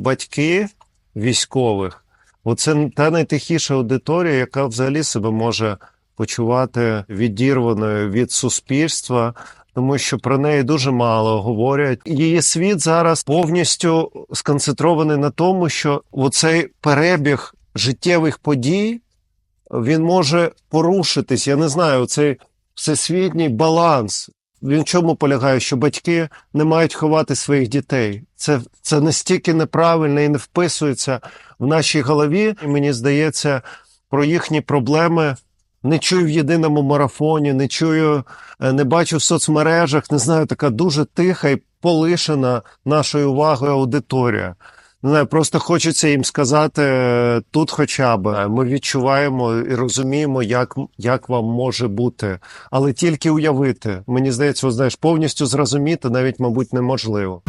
батьки військових, оце та найтихіша аудиторія, яка взагалі себе може почувати відірваною від суспільства. Тому що про неї дуже мало говорять. Її світ зараз повністю сконцентрований на тому, що оцей перебіг життєвих подій він може порушитись. Я не знаю, цей всесвітній баланс. В чому полягає, що батьки не мають ховати своїх дітей. Це, це настільки неправильно і не вписується в нашій голові. І мені здається, про їхні проблеми не чую в єдиному марафоні, не чую, е, не бачу в соцмережах. Не знаю, така дуже тиха і полишена нашою увагою аудиторія. Не просто хочеться їм сказати е, тут, хоча б е, ми відчуваємо і розуміємо, як, як вам може бути, але тільки уявити. Мені здається, знаєш, повністю зрозуміти навіть, мабуть, неможливо.